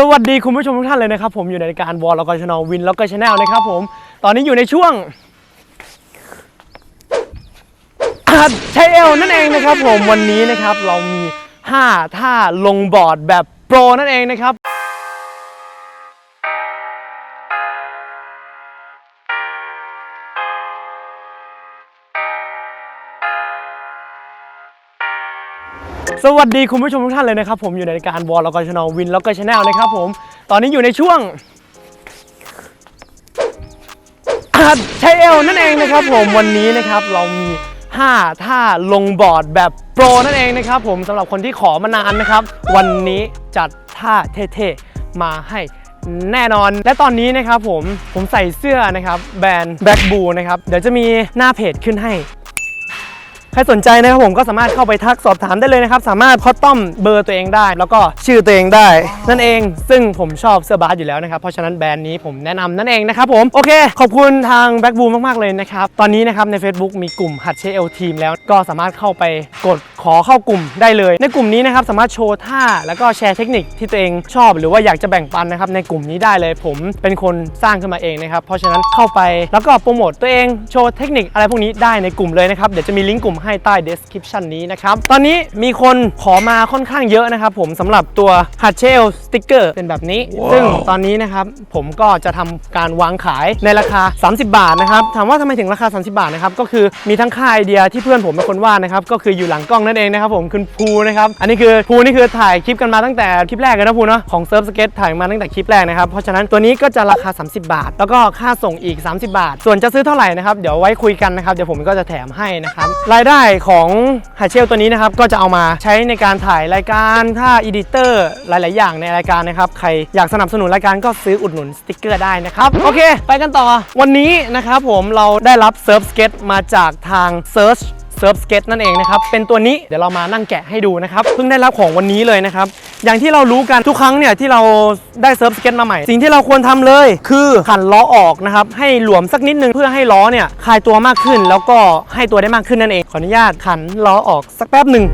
สวัสดีคุณผู้ชมทุกท่านเลยนะครับผมอยู่ในรายการวอลล็อก็ชนลวินล็อกชแนลนะครับผมตอนนี้อยู่ในช่วงอัดใช้เอลนั่นเองนะครับผมวันนี้นะครับเรามี 5 ท่าลงบอร์ดแบบโปรนั่นเองนะครับ สวัสดีคุณผู้ชมทุกท่านเลยนะครับผมอยู่ในรายการวอลแล้วก็ชนอวินแล้วก็ชแนลนะครับผมตอนนี้อยู่ในช่วงใช้เอลนั่นเองนะครับผมวันนี้นะครับเรามี 5 ท่าลงบอร์ดแบบโปรนั่นเองนะครับผมสำหรับคนที่ขอมานานนะครับ วันนี้จัดท่าเท่ๆมาให้แน่นอน และตอนนี้นะครับผมผมใส่เสื้อนะครับแบรนด์แบ็กบูนะครับเดี๋ยวจะมีหน้าเพจขึ้นให้ รสนใจนะครับผมก็สามารถเข้าไปทักสอบถามได้เลยนะครับ สามารถคอตตอมเบอร์ตัวเองได้ แล้วก็ชื่อตัวเองได้ นั่นเองซึ่งผมชอบเสื้อบาสอยู่แล้วนะครับ เพราะฉะนั้นแบรนด์นี้ผมแนะนำนั่นเองนะครับผมโอเค ขอบคุณทางแบ็กบูมมากๆเลยนะครับ ตอนนี้นะครับใน Facebook มีกลุ่มหัดเชลทีมแล้วก็สามารถเข้าไปกดขอเข้ากลุ่มได้เลย ในกลุ่มนี้นะครับสามารถโชว์ท่าแล้วก็แชร์เทคนิคที่ตัวเองชอบ หรือว่าอยากจะแบ่งปันนะครับในกลุ่มนี้ได้เลย ผมเป็นคนสร้างขึ้นมาเองนะครับเพราะฉะนั้นเข้าไปแล้วก็โปรโมตตัวเองโชว์เทคนิคอะไรพวกนี้ได้ในกลุ่มเลยนะครับเดี๋ยวจะมีลิงก์กลุ่มให้ใต้ description นี้นะครับ ตอนนี้มีคนขอมาค่อนข้างเยอะนะครับผมสำหรับตัว h a t c h e l sticker เป็นแบบนี้ซึ่งตอนนี้นะครับผมก็จะทำการวางขายในราคา 30 บาทนะครับ ถามว่าทำไมถึงราคา 30 บาทนะครับ ก็คือมีทั้งค่าไอเดียที่เพื่อนผมเป็นคนวาดนะครับ ก็คืออยู่หลังกล้องนั่นเองนะครับผมคุณภูนะครับ อันนี้คือภูนี่คือถ่ายคลิปกันมาตั้งแต่คลิปแรกเลยนะภูเนาะของเซิร์ฟสเก็ตถ่ายมาตั้งแต่คลิปแรกนะครับ เพราะฉะนั้นตัวนี้ก็จะราคา 30 บาท แล้วก็ค่าส่งอีก 30 บาท ส่วนจะซื้อเท่าไหร่นะครับเดี๋ยวไว้คุยกันนะครับเดี๋ยวผมก็จะแถมให้นะครับรายได้ของฮาเชลตัวนี้นะครับ ก็จะเอามาใช้ในการถ่ายรายการถ้าอีดิเตอร์หลาย ๆ อย่างในรายการนะครับ ใครอยากสนับสนุนรายการก็ซื้ออุดหนุนสติกเกอร์ได้นะครับ โอเค ไปกันต่อ วันนี้นะครับผมเราได้รับเซิร์ฟสเก็ตมาจากทาง Search เซิร์ฟสเก็ตนั่นเองนะครับ เป็นตัวนี้เดี๋ยวเรามานั่งแกะให้ดูนะครับ เพิ่งได้รับของวันนี้เลยนะครับ อย่างที่เรารู้กันทุกครั้งเนี่ยที่เราได้เซิร์ฟสเก็ตมาใหม่ สิ่งที่เราควรทำเลย คือขันล้อออกนะครับ ให้หลวมสักนิดนึงเพื่อให้ล้อเนี่ยคลายตัวมากขึ้น แล้วก็ให้ตัวได้มากขึ้นนั่นเองขออนุญาตขันล้อออกสักแป๊บหนึ่ง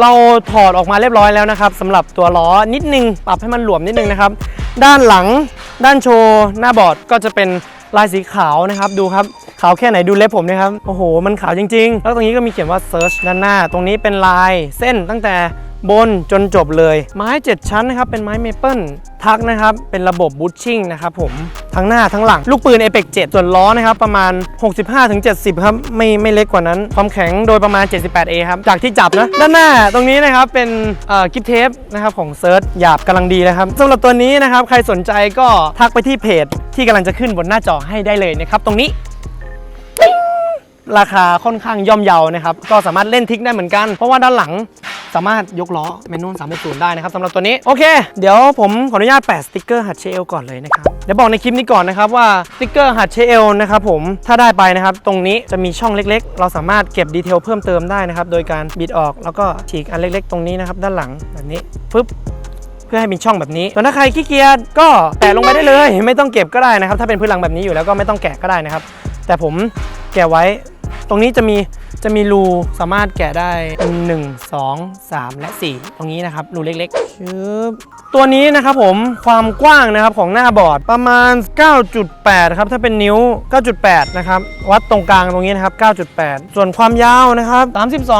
เราถอดออกมาเรียบร้อยแล้วนะครับสำหรับตัวล้อนิดนึงปรับให้มันหลวมนิดนึงนะครับ ด้านหลังด้านโชว์หน้าบอร์ดก็จะเป็นลายสีขาวนะครับดูครับขาวแค่ไหนดูเล็บผมนะครับโอ้โห มันขาวจริง ๆ แล้วตรงนี้ก็มีเขียนว่า search ด้านหน้า ตรงนี้เป็นลายเส้นตั้งแต่ บนจนจบเลย ไม้ 7 ชั้นนะครับ เป็นไม้เมเปิลทักนะครับ เป็นระบบบูชชิ่งนะครับผมทั้งหน้าทั้งหลัง ลูกปืน a p e x 7ส่วนล้อนะครับ ประมาณ 65-70 ครับ ไม่ไม่เล็กกว่านั้น ความแข็งโดยประมาณ 78A ครับ จากที่จับนะ ด้านหน้าตรงนี้นะครับ เป็นกิฟเทปนะครับของเซิร์ชหยาบกำลังดีนะครับสำหรับตัวนี้นะครับ ใครสนใจก็ทักไปที่เพจที่กำลังจะขึ้นบนหน้าจอให้ได้เลยนะครับตรงนี้ ราคาค่อนข้างย่อมเยานะครับ ก็สามารถเล่นทิกได้เหมือนกัน เพราะว่าด้านหลังสามารถยกล้อเมนู360 ได้นะครับสำหรับตัวนี้ โอเค เดี๋ยวผมขออนุญาตแปะสติกเกอร์หัดเชลก่อนเลยนะครับ เดี๋ยวบอกในคลิปนี้ก่อนนะครับว่าสติกเกอร์หัดเชลนะครับผมถ้าได้ไปนะครับ ตรงนี้จะมีช่องเล็กๆ เราสามารถเก็บดีเทลเพิ่มเติมได้นะครับ โดยการบิดออกแล้วก็ฉีกอันเล็กๆ ตรงนี้นะครับ ด้านหลังแบบนี้ปึ๊บเพื่อให้มีช่องแบบนี้ส่วนถ้าใครขี้เกียจก็แตะลงไปได้เลย ไม่ต้องเก็บก็ได้นะครับ ถ้าเป็นพื้นหลังแบบนี้อยู่แล้วก็ไม่ต้องแกะก็ได้นะครับ แต่ผมแกะไว้ ตรงนี้จะมีจะมีรูสามารถแกะได้ 1 2 3 และ 4 ตรงนี้นะครับรูเล็กๆชึบตัวนี้นะครับผมความกว้างนะครับของหน้าบอร์ดประมาณ 9.8 ครับถ้าเป็นนิ้ว 9.8 นะครับ วัดตรงกลางตรงนี้นะครับ 9.8 ส่วนความยาวนะครับ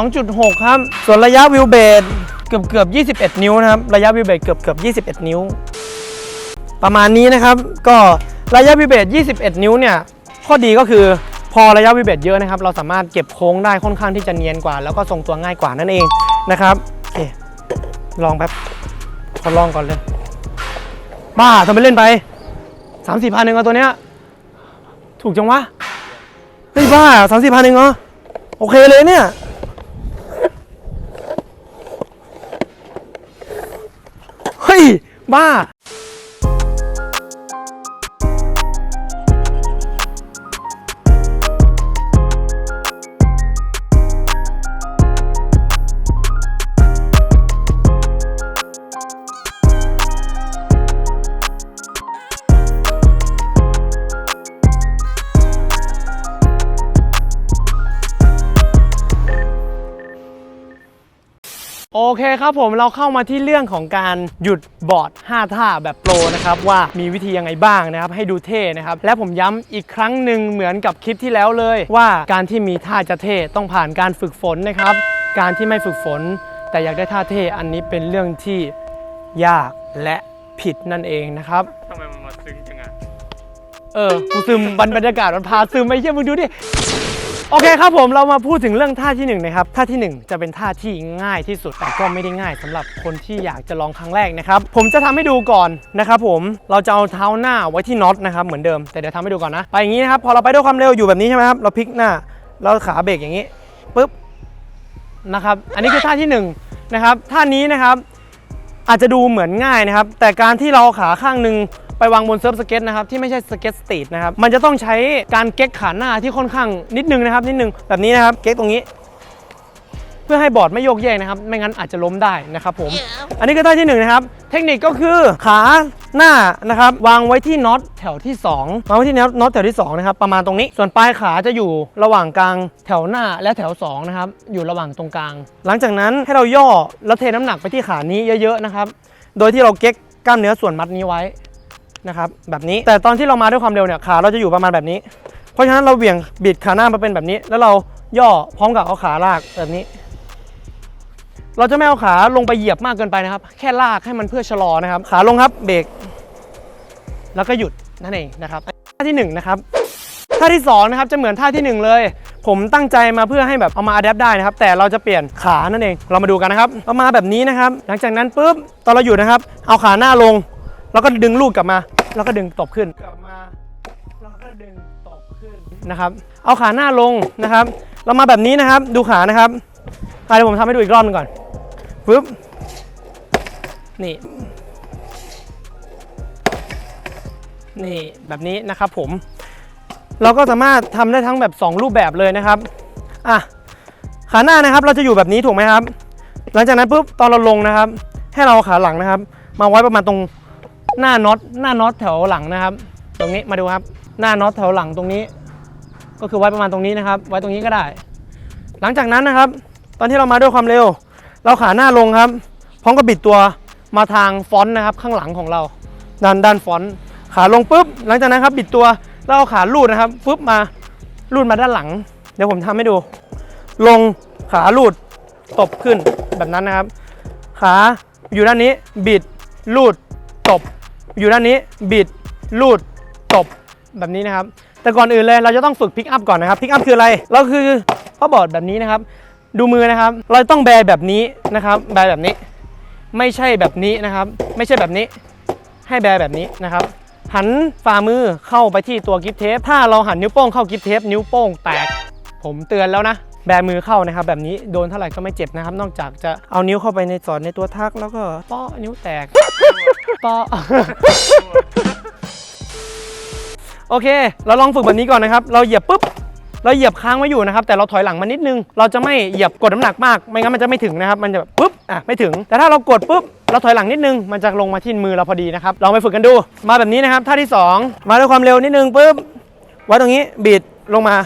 32.6 ครับ ส่วนระยะวิวเบสเกือบเกือบ 21 นิ้วนะครับ ระยะวิวเบสเกือบเกือบ 21 นิ้ว ประมาณนี้นะครับ ก็ระยะวิวเบต21 นิ้วเนี่ย ข้อดีก็คือพอระยะวิเบตเยอะนะครับ เราสามารถเก็บโค้งได้ค่อนข้างที่จะเนียนกว่า แล้วก็ทรงตัวง่ายกว่านั่นเองนะครับโอเคลองแป๊บขอลองก่อนเลย บ้าทำไมเล่นไป3 4พันหนึ่งเอาตัวเนี้ยถูกจังวะเฮ้ยบ้าสามสี่พันหนึ่งเหรอโอเคเลยเนี่ยเฮ้ยบ้า โอเคครับผมเราเข้ามาที่เรื่องของการหยุดบอร์ด 5 ท่าแบบโปรนะครับว่ามีวิธียังไงบ้างนะครับให้ดูเท่นะครับและผมย้ำอีกครั้งหนึ่งเหมือนกับคลิปที่แล้วเลย ว่าการที่มีท่าจะเท่ต้องผ่านการฝึกฝนนะครับ การที่ไม่ฝึกฝน แต่อยากได้ท่าเท่อันนี้เป็นเรื่องที่ยากและผิดนั่นเองนะครับทำไมมันมาซึ้งจังอะเออกูซึมบรรบรรยากาศมันพาซึมไม่เชื่อมึงดูดิ โอเคครับผมเรามาพูดถึงเรื่องท่าที่หนึ่งนะครับท่าที่หนึ่งจะเป็นท่าที่ง่ายที่สุดแต่ก็ไม่ได้ง่ายสำหรับคนที่อยากจะลองครั้งแรกนะครับผมจะทำให้ดูก่อนนะครับผมเราจะเอาเท้าหน้าไว้ที่น็อตนะครับเหมือนเดิมแต่เดี๋ยวทำให้ดูก่อนนะไปอย่างนี้นะครับพอเราไปด้วยความเร็วอยู่แบบนี้ใช่ไหมครับเราพลิกหน้าเราขาเบรกอย่างนี้ปุ๊บนะครับอันนี้คือท่าที่หนึ่งนะครับท่านี้นะครับอาจจะดูเหมือนง่ายนะครับแต่การที่เราขาข้างหนึ่ง ไปวางบนเซิร์ฟสเก็ตนะครับที่ไม่ใช่สเก็ตสตรีทนะครับมันจะต้องใช้การเก๊กขาหน้าที่ค่อนข้างนิดนึงนะครับนิดนึงแบบนี้นะครับเก๊กตรงนี้ เพื่อให้บอร์ดไม่โยกเยกนะครับ ไม่งั้นอาจจะล้มได้นะครับผม อันนี้คือท่าที่หนึ่งนะครับเทคนิคก็คือขาหน้านะครับวางไว้ที่น็อตแถวที่สองวางไว้ที่น็อตน็อตแถวที่สองนะครับประมาณตรงนี้ ส่วนปลายขาจะอยู่ระหว่างกลางแถวหน้าและแถวสองนะครับอยู่ระหว่างตรงกลาง หลังจากนั้นให้เราย่อแล้วเทน้ำหนักไปที่ขานี้เยอะๆนะครับโดยที่เราเก๊กกล้ามเนื้อส่วนมัดนี้ไว้ นะครับแบบนี้แต่ตอนที่เรามาด้วยความเร็วเนี่ยขาเราจะอยู่ประมาณแบบนี้ เพราะฉะนั้นเราเหวี่ยงบิดขาหน้ามาเป็นแบบนี้ แล้วเราย่อพร้อมกับเอาขาลากแบบนี้ เราจะไม่เอาขาลงไปเหยียบมากเกินไปนะครับ แค่ลากให้มันเพื่อชะลอนะครับ ขาลงครับเบรกแล้วก็หยุดนั่นเองนะครับท่าที่หนึ่งนะครับท่าที่สองนะครับจะเหมือนท่าที่หนึ่งเลย ผมตั้งใจมาเพื่อให้แบบเอามาอัดแอปได้นะครับ แต่เราจะเปลี่ยนขานั่นเอง เรามาดูกันนะครับเอามาแบบนี้นะครับ หลังจากนั้นปุ๊บตอนเราหยุดนะครับ เอาขาหน้าลง แล้วก็ดึงลูกกลับมา แล้วก็ดึงตบขึ้นกลับมาแล้วก็ดึงตบขึ้นนะครับ เอาขาหน้าลงนะครับ เรามาแบบนี้นะครับ ดูขานะครับเดี๋ยวผมทำให้ดูอีกรอบหนึงก่อนปึ๊บนี่นี่แบบนี้นะครับผม เราก็สามารถทำได้ทั้งแบบ 2 รูปแบบเลยนะครับอะขาหน้านะครับเราจะอยู่แบบนี้ถูกไหมครับ หลังจากนั้นปุ๊บตอนเราลงนะครับ ให้เราเอาขาหลังนะครับ มาไว้ประมาณตรง หน้าน็อตหน้าน็อตแถวหลังนะครับ ตรงนี้มาดูครับ หน้าน็อตแถวหลังตรงนี้ ก็คือไว้ประมาณตรงนี้นะครับ ไว้ตรงนี้ก็ได้ หลังจากนั้นนะครับ ตอนที่เรามาด้วยความเร็ว เราขาหน้าลงครับพร้อมกับบิดตัวมาทางฟอนต์นะครับ ข้างหลังของเราด้านด้านฟอนต์ขาลงปุ๊บ หลังจากนั้นครับบิดตัวแล้วเอาขาลูดนะครับปุ๊บมาลูดมาด้านหลัง เดี๋ยวผมทำให้ดู ลงขาลูดตบขึ้นแบบนั้นนะครับ ขาอยู่ด้านนี้บิดลูดตบ อยู่ด้านนี้บิดลูดตบแบบนี้นะครับ แต่ก่อนอื่นเลยเราจะต้องฝึกพิกอัพก่อนนะครับพิกอัพคืออะไรเราคือข้อบอร์ดแบบนี้นะครับ ดูมือนะครับ เราต้องแบแบบนี้นะครับแบแบบนี้ ไม่ใช่แบบนี้นะครับ ไม่ใช่แบบนี้ ให้แบแบบนี้นะครับ หันฝ่ามือเข้าไปที่ตัวกิฟเทปถ้าเราหันนิ้วโป้งเข้ากิฟเทปนิ้วโป้งแตกผมเตือนแล้วนะ แบมือเข้านะครับ แบบนี้โดนเท่าไหร่ก็ไม่เจ็บนะครับ นอกจากจะเอานิ้วเข้าไปในสอดในตัวทัก แล้วก็ป้อนิ้วแตกป้อโอเค เราลองฝึกแบบนี้ก่อนนะครับ เราเหยียบปุ๊บเราเหยียบค้างไว้อยู่นะครับ แต่เราถอยหลังมานิดนึง เราจะไม่เหยียบกดน้ำหนักมาก ไม่งั้นมันจะไม่ถึงนะครับ มันจะแบบปุ๊บ อะ ไม่ถึง แต่ถ้าเรากดปุ๊บ เราถอยหลังนิดนึง มันจะลงมาที่มือเราพอดีนะครับ ลองไปฝึกกันดู มาแบบนี้นะครับ ท่าที่ 2 มาด้วยความเร็วนิดนึงปุ๊บ ไว้ตรงนี้ บิด ลงมา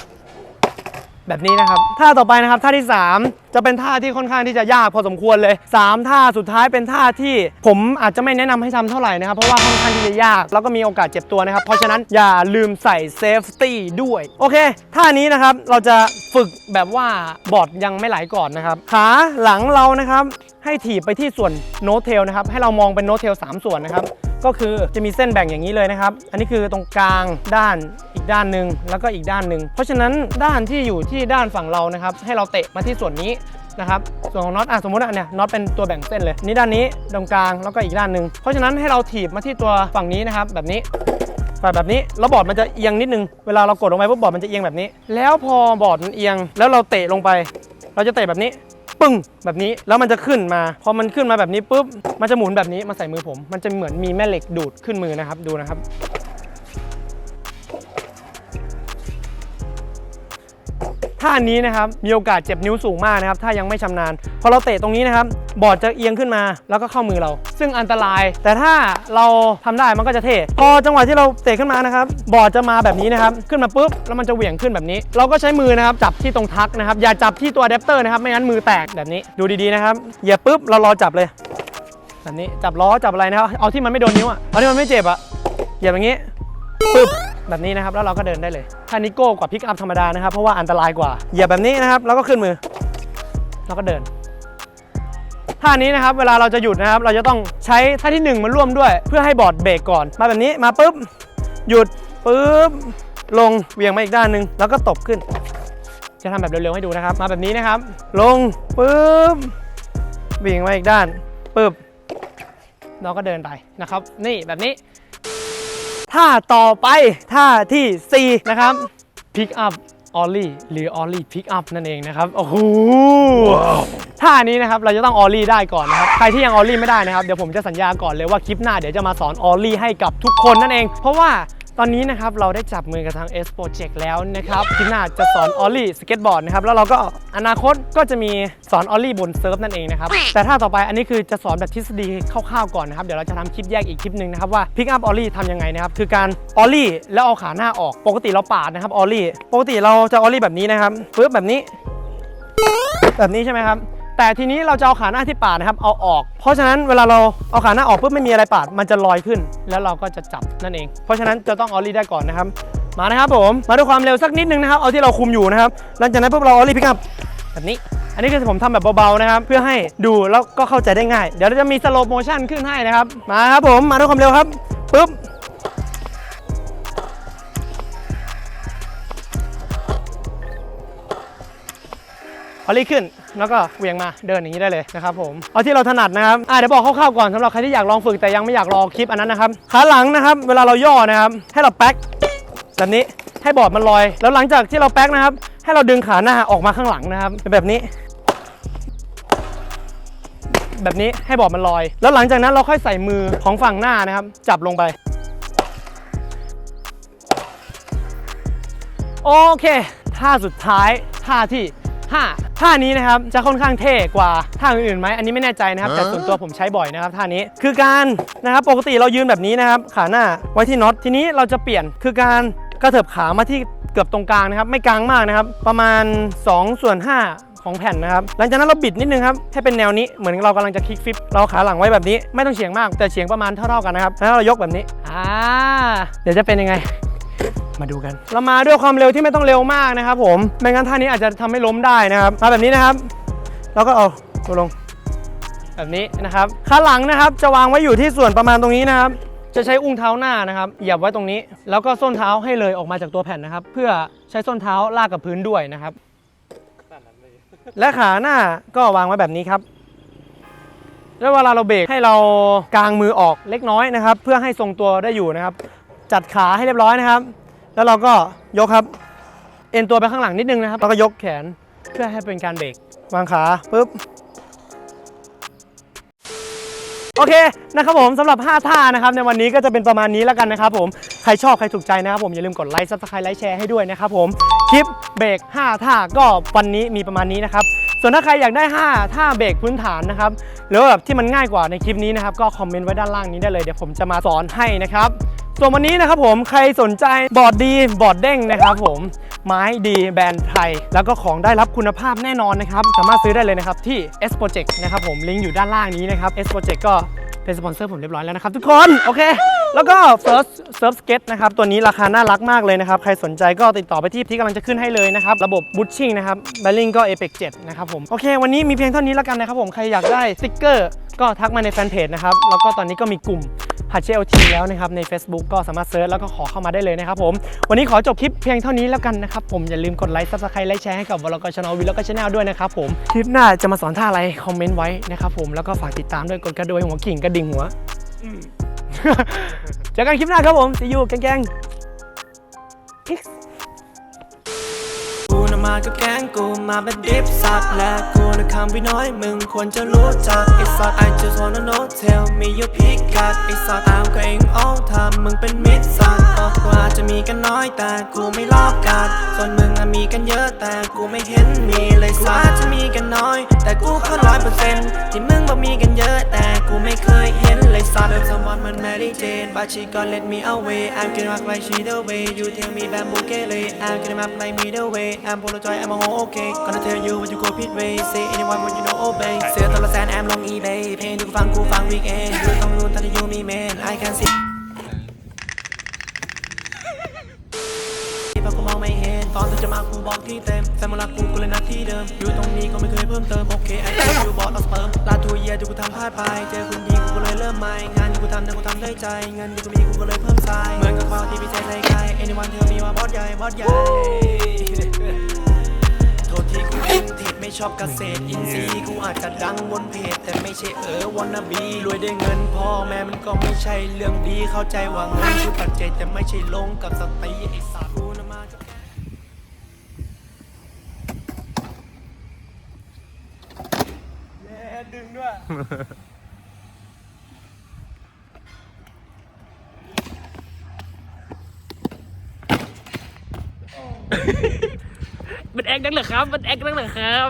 แบบนี้นะครับท่าต่อไปนะครับท่าที่ 3 จะเป็นท่าที่ค่อนข้างที่จะยากพอสมควรเลย 3 ท่าสุดท้ายเป็นท่าที่ผมอาจจะไม่แนะนำให้ทำเท่าไหร่นะครับเพราะว่าค่อนข้างที่จะยาก แล้วก็มีโอกาสเจ็บตัวนะครับ เพราะฉะนั้นอย่าลืมใส่เซฟตี้ด้วยโอเค ท่านี้นะครับเราจะฝึกแบบว่าบอร์ดยังไม่ไหลก่อนนะครับขาหลังเรานะครับให้ถีบไปที่ส่วนโน้ตเทลนะครับให้เรามองเป็นโน้ตเทล3ส่วนนะครับ ก็คือจะมีเส้นแบ่งอย่างนี้เลยนะครับ อันนี้คือตรงกลางด้านอีกด้านหนึ่งแล้วก็อีกด้านหนึ่งเพราะฉะนั้นด้านที่อยู่ที่ด้านฝั่งเรานะครับ ให้เราเตะมาที่ส่วนนี้นะครับส่วนของน็อตอะสมมติอะเนี่ยน็อตเป็นตัวแบ่งเส้นเลย นี่ด้านนี้ตรงกลางแล้วก็อีกด้านหนึ่งเพราะฉะนั้นให้เราถีบมาที่ตัวฝั่งนี้นะครับ แบบนี้แบบนี้แล้วบอร์ดมันจะเอียงนิดนึงเวลาเรากดลงไปปุ๊บบอร์ดมันจะเอียงแบบนี้ แล้วพอบอร์ดมันเอียงแล้วเราเตะลงไป เราจะเตะแบบนี้ ปึ้งแบบนี้แล้วมันจะขึ้นมา พอมันขึ้นมาแบบนี้ปุ๊บมันจะหมุนแบบนี้มาใส่มือผม มันจะเหมือนมีแม่เหล็กดูดขึ้นมือนะครับดูนะครับ ท่านี้นะครับมีโอกาสเจ็บนิ้วสูงมากนะครับถ้ายังไม่ชำนาญพอเราเตะตรงนี้นะครับบอร์ดจะเอียงขึ้นมาแล้วก็เข้ามือเรา ซึ่งอันตราย แต่ถ้าเราทำได้มันก็จะเท่พอจังหวะที่เราเตะขึ้นมานะครับบอร์ดจะมาแบบนี้นะครับขึ้นมาปุ๊บแล้วมันจะเหวี่ยงขึ้นแบบนี้ เราก็ใช้มือนะครับจับที่ตรงทักนะครับอย่าจับที่ตัวอะแดปเตอร์นะครับไม่งั้นมือแตกแบบนี้ดูดีๆนะครับอย่าปุ๊บเรารอจับเลยแบบนี้จับล้อจับอะไรนะครับเอาที่มันไม่โดนนิ้วอะเอาที่มันไม่เจ็บอะอย่าแบบนี้ปึ๊บ แบบนี้นะครับ แล้วเราก็เดินได้เลยท่านี้โก้กว่าพิกอัพธรรมดานะครับ เพราะว่าอันตรายกว่าอย่าแบบนี้นะครับ แล้วก็ขึ้นมือ แล้วก็เดิน ท่านี้นะครับ เวลาเราจะหยุดนะครับ เราจะต้องใช้ท่าที่หนึ่งมาร่วมด้วย เพื่อให้บอร์ดเบรกก่อน มาแบบนี้ มาปุ๊บ หยุดปุ๊บ ลง เวียงมาอีกด้านหนึ่งแล้วก็ตบขึ้น จะทำแบบเร็วๆให้ดูนะครับ มาแบบนี้นะครับ ลงปุ๊บ เวียงมาอีกด้านปุ๊บ เราก็เดินไปนะครับ นี่แบบนี้ ท่าต่อไปท่าทีสี่ 4 นะครับ pick up ollie หรือ ollie pick up นั่นเองนะครับ โอ้โหท่านี้นะครับเราจะต้อง ollie ได้ก่อนนะครับ ใครที่ยัง ollie ไม่ได้นะครับ เดี๋ยวผมจะสัญญาก่อนเลยว่าคลิปหน้าเดี๋ยวจะมาสอน ollie ให้กับทุกคนนั่นเอง เพราะว่า ตอนนี้นะครับเราได้จับมือกับทาง S Project แล้วนะครับคลิปหน้าจะสอน ollie สเก็ตบอร์ดนะครับแล้วเราก็อนาคตก็จะมีสอน ollie บนเซิร์ฟนั่นเองนะครับแต่ถ้าต่อไปอันนี้คือจะสอนแบบทฤษฎีคร่าวๆก่อนนะครับเดี๋ยวเราจะทำคลิปแยกอีกคลิปหนึ่งนะครับว่า pick up ollie ทำยังไงนะครับคือการ ollie แล้วเอาขาหน้าออกปกติเราปาดนะครับ ollie ปกติเราจะ ollie แบบนี้นะครับปึ๊บแบบนี้ แบบนี้ใช่ไหมครับ แต่ทีนี้เราจะเอาขาหน้าที่ปาดนะครับเอาออก เพราะฉะนั้นเวลาเราเอาขาหน้าออกปุ๊บไม่มีอะไรปาดมันจะลอยขึ้น แล้วเราก็จะจับนั่นเอง เพราะฉะนั้นจะต้องออลลี่ได้ก่อนนะครับมานะครับผมมาด้วยความเร็วสักนิดนึงนะครับเอาที่เราคุมอยู่นะครับหลังจากนั้นปุ๊บเราออลลี่พิกับแบบนี้อันนี้คือผมทำแบบเบาๆนะครับ เพื่อให้ดูแล้วก็เข้าใจได้ง่าย เดี๋ยวเราจะมีสโลโมชั่นขึ้นให้นะครับ มาครับผมมาด้วยความเร็วครับปุ๊บออลลี่ขึ้น แล้วก็เวียงมาเดินอย่างนี้ได้เลยนะครับผมเอาที่เราถนัดนะครับอ่าเดี๋ยวบอกคร่าวๆก่อนสำหรับใครที่อยากลองฝึกแต่ยังไม่อยากรอคลิปอันนั้นนะครับขาหลังนะครับ เวลาเราย่อนะครับให้เราแป๊กแบบนี้ให้บอร์ดมันลอย แล้วหลังจากที่เราแป๊กนะครับ ให้เราดึงขาหน้าออกมาข้างหลังนะครับเป็นแบบนี้ แบบนี้ให้บอร์ดมันลอย แล้วหลังจากนั้นเราค่อยใส่มือของฝั่งหน้านะครับ จับลงไปโอเคท่าสุดท้ายท่าที่ 5ท่านี้นะครับจะค่อนข้างเท่กว่าท่าอื่นๆไหมอันนี้ไม่แน่ใจนะครับแต่ส่วนตัวผมใช้บ่อยนะครับท่านี้คือการนะครับปกติเรายืนแบบนี้นะครับขาหน้าไว้ที่น็อตทีนี้เราจะเปลี่ยนคือการกระเถิบขามาที่เกือบตรงกลางนะครับ ไม่กลางมากนะครับ ประมาณ 2 ส่วน 5 ของแผ่นนะครับ หลังจากนั้นเราบิดนิดนึงครับให้เป็นแนวนี้เหมือนเรากำลังจะคลิกฟลิป เราขาหลังไว้แบบนี้ ไม่ต้องเฉียงมากแต่เฉียงประมาณเท่าๆกันนะครับ แล้วเรายกแบบนี้อ่าเดี๋ยวจะเป็นยังไง มาดูกัน เรามาด้วยความเร็วที่ไม่ต้องเร็วมากนะครับผมไม่งั้นท่านี้อาจจะทำให้ล้มได้นะครับมาแบบนี้นะครับเราก็เอาตัวลง แบบนี้นะครับขาหลังนะครับ จะวางไว้อยู่ที่ส่วนประมาณตรงนี้นะครับ จะใช้อุ้งเท้าหน้านะครับเหยียบไว้ตรงนี้ แล้วก็ส้นเท้าให้เลยออกมาจากตัวแผ่นนะครับ เพื่อใช้ส้นเท้าลากกับพื้นด้วยนะครับ และขาหน้าก็วางไว้แบบนี้ครับแล้วเวลาเราเบรกให้เรากางมือออกเล็กน้อยนะครับ เพื่อให้ทรงตัวได้อยู่นะครับ จัดขาให้เรียบร้อยนะครับ แล้วเราก็ยกครับ เอ็นตัวไปข้างหลังนิดนึงนะครับแล้วก็ยกแขนเพื่อให้เป็นการเบรกวางขาปุ๊บโอเคนะครับผมสำหรับ 5 ท่านะครับในวันนี้ก็จะเป็นประมาณนี้แล้วกันนะครับผมใครชอบใครถูกใจนะครับผมอย่าลืมกดไลค์ซับสไครต์ไลค์แชร์ให้ด้วยนะครับผมคลิปเบรก5 ท่าก็วันนี้มีประมาณนี้นะครับส่วนถ้าใครอยากได้ 5 ท่าเบรกพื้นฐานนะครับหรือว่าแบบที่มันง่ายกว่าในคลิปนี้นะครับก็คอมเมนต์ไว้ด้านล่างนี้ได้เลยเดี๋ยวผมจะมาสอนให้นะครับ ส่วนวันนี้นะครับผมใครสนใจบอร์ดดีบอร์ดเด้งนะครับผมไม้ดีแบรนด์ไทย แล้วก็ของได้รับคุณภาพแน่นอนนะครับ สามารถซื้อได้เลยนะครับ ที่ S Project นะครับผมลิงก์อยู่ด้านล่างนี้นะครับ S Project ก็เป็นสปอนเซอร์ผมเรียบร้อยแล้วนะครับทุกคน โอเค แล้วก็ First Surf Skate นะครับ ตัวนี้ราคาน่ารักมากเลยนะครับ ใครสนใจก็ติดต่อไปที่ที่กำลังจะขึ้นให้เลยนะครับ ระบบบูชชิ่งนะครับแบลลิงก็ Apex 7 นะครับผม โอเค วันนี้มีเพียงเท่านี้แล้วกันนะครับผม ใครอยากได้สติกเกอร์ก็ทักมาในแฟนเพจนะครับ แล้วก็ตอนนี้ก็มีกลุ่มหัดเชลทีแล้วนะครับใน Facebook ก็สามารถเซิร์ชแล้วก็ขอเข้ามาได้เลยนะครับผมวันนี้ขอจบคลิปเพียงเท่านี้แล้วกันนะครับผมอย่าลืมกดไลค์ซับสไครต์ไลค์แชร์ให้กับวลกชนอวิแล้วก็ช anel ด้วยนะครับผมคลิปหน้าจะมาสอนท่าอะไรคอมเมนต์ไว้นะครับผมแล้วก็ฝากติดตามด้วยกดกระโดยหัวกิ่งกระดิ่งหัวอืมเจอกันคลิปหน้าครับผม see you แกงๆ Peace มากับแก๊งกูมาเป็นดิฟสัตว์และกูนะคำพี่น้อยมึงควรจะรู้จักไอ้สัตว์ I just wanna know tell me your pick ไอ้สัตว์ตามก็เอง all time มึงเป็นมิตรสัตว์บอกว่าอาจจะมีกันน้อยแต่กูไม่รอบกัดส่วนมึงอะมีกันเยอะแต่กูไม่เห็นมีเลยสัตว์อาจจะมีกันน้อย แต่กูแค่ร้อยเปอร์เซ็นต์ที่มึงบอกมีกันเยอะแต่กูไม่เคยเห็นเลยสัตว์ someone มัน Mary Jane but she gon' let me away I'm gonna rock like she the way you tell me bamboo gele I'm gonna map like me the way I'm apologize I'm a okay gonna tell you when you go pit way say anyone when you know obey เสือตัวละแสนแอมลง eBay เพลงที่กูฟังกูฟัง weekend ดูต้องรู้ตอนที่ you me man I can see ที่พอกูมองไม่เห็น ตอนเธอจะมากูบอกที่เต็มแต่มื่อรักกูกูเลยนัดที่เดิม อยู่ตรงนี้ก็ไม่เคยเพิ่มเติม โอเคไอ้ที่อยู่บอสเอาสเปิร์มลาทูเยียที่กูทำพลาดไป เจอคนดีกูก็เลยเริ่มใหม่ งานที่กูทำเนี่ยกูทำด้วยใจ เงินที่กูมีกูก็เลยเพิ่มสายเหมือนกับความที่พี่แจ๊ใส่ใคร anyone เธอมีว่าบอสใหญ่บอสใหญ่ ทษที่กูยิงทิดไม่ชอบเกษตรอินทรีย์กูอาจจะดังบนเพจแต่ไม่ใช่เออวันนบีรวยด้วยเงินพ่อแม่มันก็ไม่ใช่เรื่องดีเข้าใจว่าเงินคือปัจเจกแต่ไม่ใช่ลงกับสตรีไอ้สัตว์กูนะมาจากแย่ดึงด้วย มั นักเหรอครับ มันแอคนักเหรอครับ